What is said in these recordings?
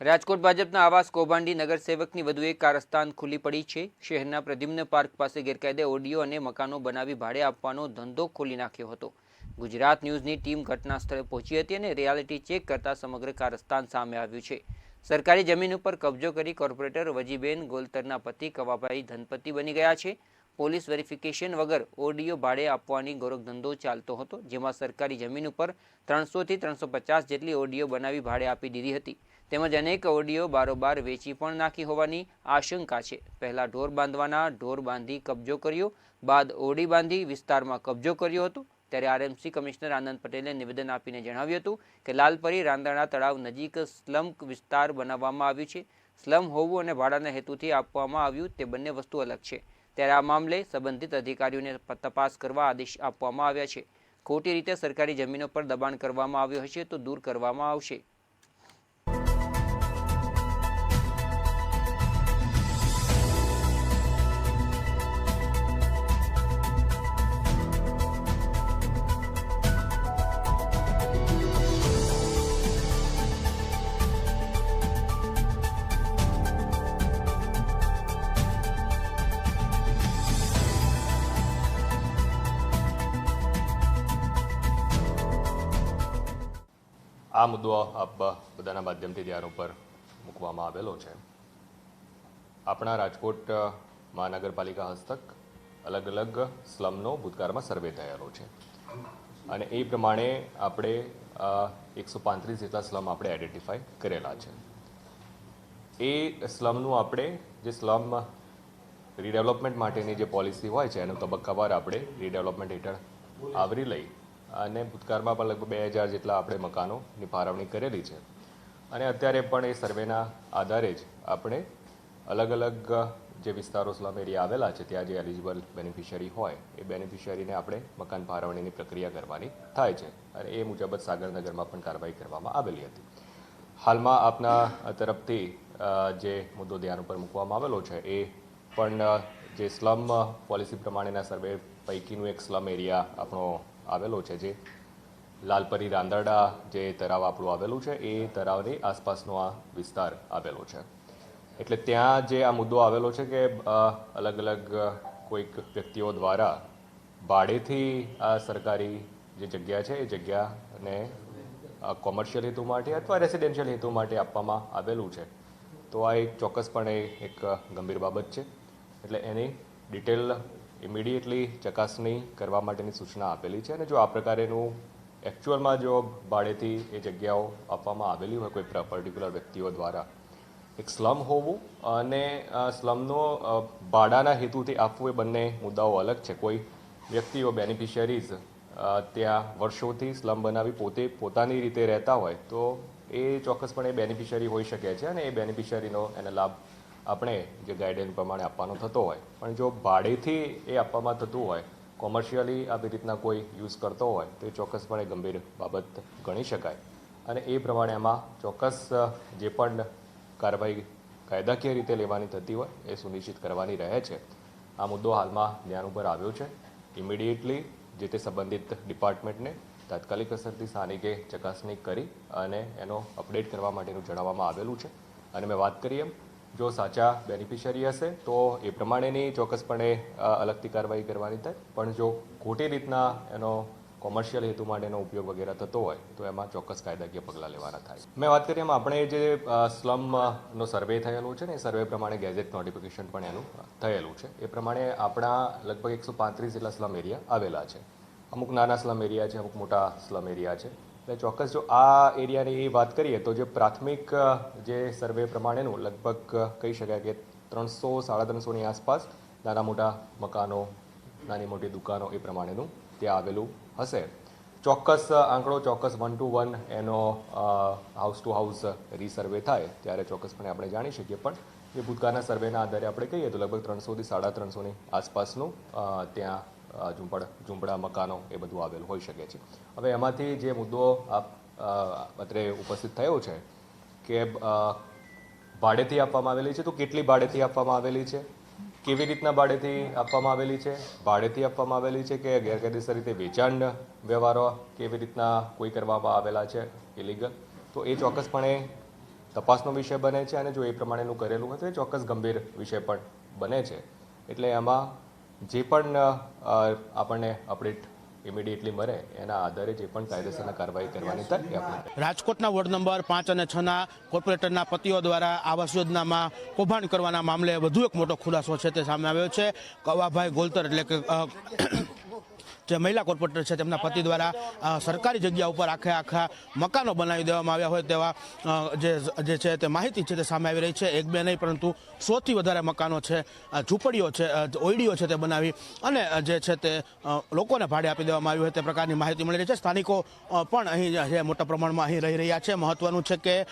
રાજકોટ ભાજપના આવાસ કૌભાંડી નગરસેવકની વધુ એક કારસ્તાન ખુલ્લી પડી છે. શહેરના પ્રદ્યુમ્ન પાર્ક પાસે ગેરકાયદે ઓડિયો અને મકાનો બનાવી ભાડે આપવાનો ધંધો ખોલી નાખ્યો હતો. ગુજરાત ન્યૂઝની ટીમ ઘટના સ્થળે પહોંચી હતી અને રિયાલિટી ચેક કરતા સમગ્ર કારસ્તાન સામે આવ્યું છે. સરકારી જમીન ઉપર કબજો કરી કોર્પોરેટર વજીબેન ગોલતરના પતિ કવાભાઈ ધનપતિ બની ગયા છે. પોલીસ વેરિફિકેશન વગર ઓડિયો ભાડે આપવાની ગૌરવધંધો ચાલતો હતો, જેમાં સરકારી જમીન ઉપર ત્રણસોથી ત્રણસો પચાસ જેટલી ઓડિયો બનાવી ભાડે આપી દીધી હતી. તેમજ અનેક ઓડિયો બારોબાર વેચી પણ નાખી હોવાની આશંકા છે. પહેલા ઢોર બાંધવાના ઢોર બાંધી કબજો કર્યો, બાદ ઓડી બાંધી વિસ્તારમાં કબજો કર્યો હતો. ત્યારે આરએમસી કમિશનર આનંદ પટેલે નિવેદન આપીને જણાવ્યું હતું કે લાલપરી રાંદરણા તળાવ નજીક સ્લમ વિસ્તાર બનાવવામાં આવ્યું છે. સ્લમ હોવું અને ભાડાના હેતુથી આપવામાં આવ્યું તે બંને વસ્તુ અલગ છે. ત્યારે આ મામલે સંબંધિત અધિકારીઓને તપાસ કરવા આદેશ આપવામાં આવ્યા છે. ખોટી રીતે સરકારી જમીનો પર દબાણ કરવામાં આવ્યું હશે તો દૂર કરવામાં આવશે. આ મુદ્દો આપ બધાના માધ્યમથી ધ્યાન ઉપર મૂકવામાં આવેલો છે. આપણા રાજકોટ મહાનગરપાલિકા હસ્તક અલગ અલગ સ્લમનો ભૂતકાળમાં સર્વે થયેલો છે. અને એ પ્રમાણે આપણે એકસો પાંત્રીસ જેટલા સ્લમ આપણે આઈડેન્ટિફાય કરેલા છે. એ સ્લમનું આપણે જે સ્લમ રીડેવલપમેન્ટ માટેની જે પોલિસી હોય છે, એનો તબક્કાવાર આપણે રીડેવલપમેન્ટ હેઠળ આવરી લઈ અને ભૂતકાળમાં પણ લગભગ બે હજાર જેટલા આપણે મકાનોની ફાળવણી કરેલી છે. અને અત્યારે પણ એ સર્વેના આધારે જ આપણે અલગ અલગ જે વિસ્તારો સ્લમ એરિયા આવેલા છે, ત્યાં જે એલિજિબલ બેનિફિશિયરી હોય, એ બેનિફિશિયરીને આપણે મકાન ફાળવણીની પ્રક્રિયા કરવાની થાય છે. અને એ મુજબ જ સાગરનગરમાં પણ કાર્યવાહી કરવામાં આવેલી હતી. હાલમાં આપના તરફથી જે મુદ્દો ધ્યાન ઉપર મૂકવામાં આવેલો છે, એ પણ જે સ્લમ પોલિસી પ્રમાણેના સર્વે પૈકીનું એક સ્લમ એરિયા આપણો આવેલો છે જે લાલપરી રાંદરડા જે તળાવ આપણું આવેલું છે, એ તળાવની આસપાસનો આ વિસ્તાર આવેલો છે. એટલે ત્યાં જે આ મુદ્દો આવેલો છે કે અલગ અલગ કોઈક વ્યક્તિઓ દ્વારા ભાડેથી આ સરકારી જે જગ્યા છે, એ જગ્યાને કોમર્શિયલ હેતુ માટે અથવા રેસિડેન્શિયલ હેતુ માટે આપવામાં આવેલું છે. તો આ એક ચોક્કસપણે એક ગંભીર બાબત છે. એટલે એની ડિટેલ ઇમિડિયેટલી ચકાસણી કરવા માટેની સૂચના આપેલી છે અને જો આ પ્રકારેનું એકચ્યુઅલમાં જો ભાડેથી એ જગ્યાઓ આપવામાં આવેલી હોય કોઈ પર્ટિક્યુલર વ્યક્તિઓ દ્વારા, એક સ્લમ હોવું અને સ્લમનો ભાડાના હેતુથી આપવું એ બંને મુદ્દાઓ અલગ છે. કોઈ વ્યક્તિઓ બેનિફિશિયરીઝ ત્યાં વર્ષોથી સ્લમ બનાવી પોતે પોતાની રીતે રહેતા હોય તો એ ચોક્કસપણે બેનિફિશિયરી હોઈ શકે છે અને એ બેનિફિશિયરીનો એને લાભ આપણે જે ગાઈડલાઇન પ્રમાણે આપવાનો થતો હોય, પણ જો ભાડેથી એ આપવામાં થતું હોય કોમર્શિયલી આવી રીતના કોઈ યુઝ કરતો હોય, તો એ ચોક્કસપણે ગંભીર બાબત ગણી શકાય. અને એ પ્રમાણે એમાં ચોક્કસ જે પણ કાર્યવાહી કાયદાકીય રીતે લેવાની થતી હોય, એ સુનિશ્ચિત કરવાની રહે છે. આ મુદ્દો હાલમાં ધ્યાન ઉપર આવ્યો છે. ઇમિડિયેટલી જે તે સંબંધિત ડિપાર્ટમેન્ટને તાત્કાલિક અસરથી સ્થાનિકે ચકાસણી કરી અને એનો અપડેટ કરવા માટેનું જણાવવામાં આવેલું છે. અને મેં વાત કરી એમ જો સાચા બેનિફિશિયરી હશે, તો એ પ્રમાણેની ચોક્કસપણે અલગથી કાર્યવાહી કરવાની થાય. પણ જો ખોટી રીતના એનો કોમર્શિયલ હેતુ માટેનો ઉપયોગ વગેરે થતો હોય, તો એમાં ચોક્કસ કાયદાકીય પગલાં લેવાના થાય. મેં વાત કરી એમ, આપણે જે સ્લમનો સર્વે થયેલું છે ને, એ સર્વે પ્રમાણે ગેઝેટ નોટિફિકેશન પણ એનું થયેલું છે. એ પ્રમાણે આપણા લગભગ એકસો પાંત્રીસ જેટલા સ્લમ એરિયા આવેલા છે. અમુક નાના સ્લમ એરિયા છે, અમુક મોટા સ્લમ એરિયા છે. એટલે ચોક્કસ જો આ એરિયાની વાત કરીએ તો જે પ્રાથમિક જે સર્વે પ્રમાણેનું લગભગ કહી શકાય કે ત્રણસો, સાડા ત્રણસોની આસપાસ નાના મોટા મકાનો, નાની મોટી દુકાનો એ પ્રમાણેનું ત્યાં આવેલું હશે. ચોક્કસ આંકડો ચોક્કસ વન ટુ વન એનો હાઉસ ટુ હાઉસ રીસર્વે થાય ત્યારે ચોક્કસપણે આપણે જાણી શકીએ. પણ જે ભૂતકાળના સર્વેના આધારે આપણે કહીએ તો લગભગ ત્રણસોથી સાડા ત્રણસોની આસપાસનું ત્યાં ઝૂંપડ, ઝૂંપડા, મકાનો એ બધું આવેલું હોઈ શકે છે. હવે એમાંથી જે મુદ્દો આપ અત્રે ઉપસ્થિત થયો છે કે ભાડેથી આપવામાં આવેલી છે તો કેટલી ભાડેથી આપવામાં આવેલી છે? કેવી રીતના ભાડેથી આપવામાં આવેલી છે? ભાડેથી આપવામાં આવેલી છે કે ગેરકાયદેસર રીતે વેચાણ વ્યવહારો કેવી રીતના કોઈ કરવામાં આવેલા છે? ઇલીગલ તો એ ચોક્કસપણે તપાસનો વિષય બને છે અને જો એ પ્રમાણેનું કરેલું હોય તો એ ચોક્કસ ગંભીર વિષય પણ બને છે. એટલે એમાં જે પણ આપણને અપડેટ ઇમિડિયેટલી મળે, એના આધારે જે પણ કાયદેસરના કાર્યવાહી કરવાની તક આપણે રાજકોટના વોર્ડ નંબર પાંચ અને છના કોર્પોરેટરના પતિઓ દ્વારા આવાસ યોજનામાં કૌભાંડ કરવાના મામલે વધુ એક મોટો ખુલાસો છે તે સામે આવ્યો છે. કવાભાઈ ગોલતર એટલે કે જે મહિલા કોર્પોરેટર છે તેમના પતિ દ્વારા સરકારી જગ્યા ઉપર આખે આખા મકાનો બનાવી દેવામાં આવ્યા હોય તેવા જે જે છે તે માહિતી છે તે સામે આવી રહી છે. એક બે નહીં, પરંતુ સોથી વધારે મકાનો છે ઝૂંપડીઓ છે ઓયડીઓ છે તે બનાવી અને જે છે તે લોકોને ભાડે આપી દેવામાં આવ્યું હોય તે પ્રકારની માહિતી મળી રહી છે. સ્થાનિકો પણ અહીં જે મોટા પ્રમાણમાં અહીં રહી રહ્યા છે. મહત્વનું છે કે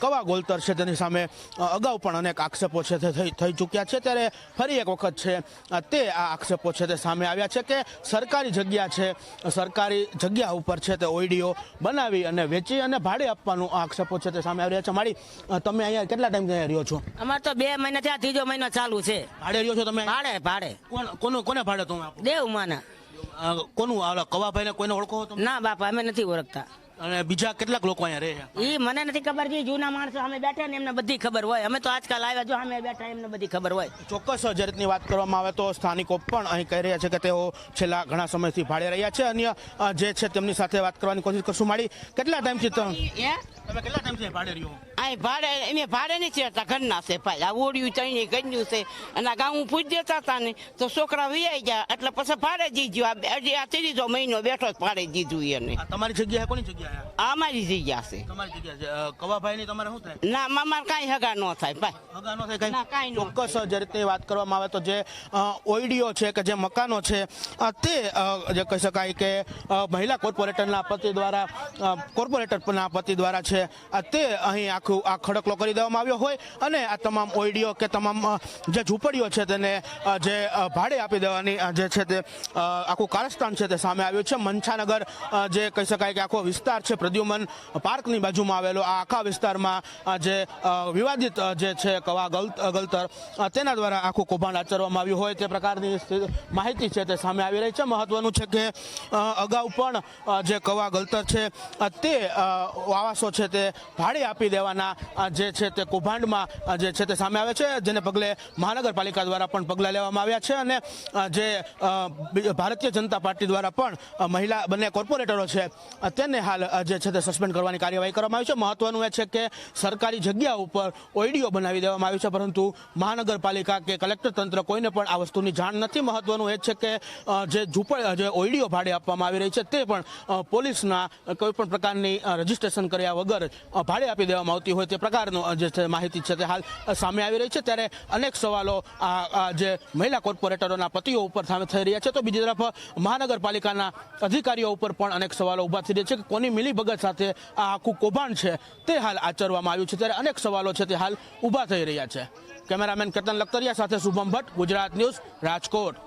કવા ગોલતર છે તેની સામે અગાઉ પણ અનેક આક્ષેપો છે તે થઈ ચૂક્યા છે. ત્યારે ફરી એક વખત છે તે આ આક્ષેપો છે તે સામે આવ્યા છે કે સરકારી જગ્યા છે સરકારી જગ્યા ઉપર છે તે ઓઈડીઓ બનાવી અને વેચી અને ભાડે આપવાનું આક્ષેપો છે તે સામે આવી રહ્યા છે. મારી તમે અહીંયા કેટલા ટાઈમ અહીંયા રહ્યો છો? અમારે તો બે મહિના થયા ત્રીજો મહિનો ચાલુ છે. ભાડે રહ્યો છો તમે ભાડે ભાડે. કોનું કોને ભાડે તમે દેવ માના. કોનું આ કવાભાઈને કોઈને ઓળખો ના બાપા અમે નથી ઓળખતા. અને બીજા કેટલાક લોકો અહીંયા રહે છે? ઈ મને નથી ખબર જે જૂના માણસો અમે બેઠા ને એમને બધી ખબર હોય. અમે તો આજકાલ આવ્યા જો અમે બેઠા એમને બધી ખબર હોય. ચોક્કસ જે રીતની વાત કરવામાં આવે તો સ્થાનિકો પણ અહીં કહી રહ્યા છે કે તેઓ છેલ્લા ઘણા સમયથી ભાડે રહ્યા છે. અન્ય જે છે તેમની સાથે વાત કરવાની કોશિશ કરશું. મારી કેટલા ટાઈમથી તમે કેટલા ટાઈમથી ભાડે રહ્યો? અહીં ભાડે એને ભાડે નહીં ચડતા ઘરના છે ભાઈ. આ ઓડિયું ચણી ગંજ્યું છે. અને આ ગામ પૂજ દેતા હતા ને તો છોકરા વિયાઈ ગયા. એટલે પછી ભાડે દીધું આ બે- હજી આ ત્રીજો મહિનો બેઠો જ ભાડે દીધું એને. તમારી જગ્યા છે કોની જગ્યા? છે અમારી જગ્યા છે. તમારી જગ્યા છે. કવાભાઈ ની તમારે શું થાય? ના મામા કાંઈ હગા ન થાય ભાઈ. હગા ન થાય ના, કાંઈ ન ચોક્કસ જે રીતે વાત કરવામાં આવે તો જે ઓઈડીઓ છે કે જે મકાનો છે તે જે કહી શકાય કે મહિલા કોર્પોરેટરના પતિ દ્વારા કોર્પોરેટરના પતિ દ્વારા છે તે અહીં આખું આ ખડકલો કરી દેવામાં આવ્યો હોય અને આ તમામ ઓઈડીઓ કે તમામ જે ઝૂંપડીઓ છે તેને જે ભાડે આપી દેવાની જે છે તે આખું કારસ્તાન છે તે સામે આવ્યું છે. મનછાનગર જે કહી શકાય કે આખો વિસ્તાર છે પ્રદ્યુમન પાર્કની બાજુમાં આવેલો. આ આખા વિસ્તારમાં જે વિવાદિત જે છે કવા ગલ- ગલતર તેના દ્વારા આખું કૌભાંડ આચરવામાં આવ્યું હોય તે પ્રકારની માહિતી છે તે સામે આવી રહી છે. મહત્વનું છે કે અગાઉ પણ જે કવા ગલતર છે તે આવાસો છે તે ભાડે આપી દેવાના જે છે તે કૌભાંડમાં જે છે તે સામે આવે છે, જેને પગલે મહાનગરપાલિકા દ્વારા પણ પગલાં લેવામાં આવ્યા છે અને જે ભારતીય જનતા પાર્ટી દ્વારા પણ મહિલા, બંને કોર્પોરેટરો છે તેને હાલ જે છે તે સસ્પેન્ડ કરવાની કાર્યવાહી કરવામાં આવી છે. મહત્વનું એ છે કે સરકારી જગ્યા ઉપર ઓઈડીઓ બનાવી દેવામાં આવી છે, પરંતુ મહાનગરપાલિકા કે કલેક્ટર તંત્ર કોઈને પણ આ વસ્તુની જાણ નથી. મહત્વનું એ છે કે જે ઝૂંપડ જે ઓઈડીઓ ભાડે આપવામાં આવી રહી છે તે પણ પોલીસના કોઈ પણ પ્રકારની રજીસ્ટ્રેશન કર્યા વગર ભાડે આપી દેવામાં આવતી હોય તે પ્રકારનો જે માહિતી છે તે હાલ સામે આવી રહી છે. ત્યારે અનેક સવાલો આ આ જે મહિલા કોર્પોરેટરોના પતિઓ ઉપર સામે થઈ રહ્યા છે. તો બીજી તરફ મહાનગરપાલિકાના અધિકારીઓ ઉપર પણ અનેક સવાલો ઊભા થઈ રહ્યા છે કે કોની મિલીભગત સાથે આ આખું કૌભાંડ છે તે હાલ આચરવામાં આવ્યું છે. ત્યારે અનેક સવાલો છે તે હાલ ઊભા થઈ રહ્યા છે. કેમેરામેન કેતન લખતરિયા સાથે શુભમ ભટ્ટ, ગુજરાત ન્યૂઝ, રાજકોટ.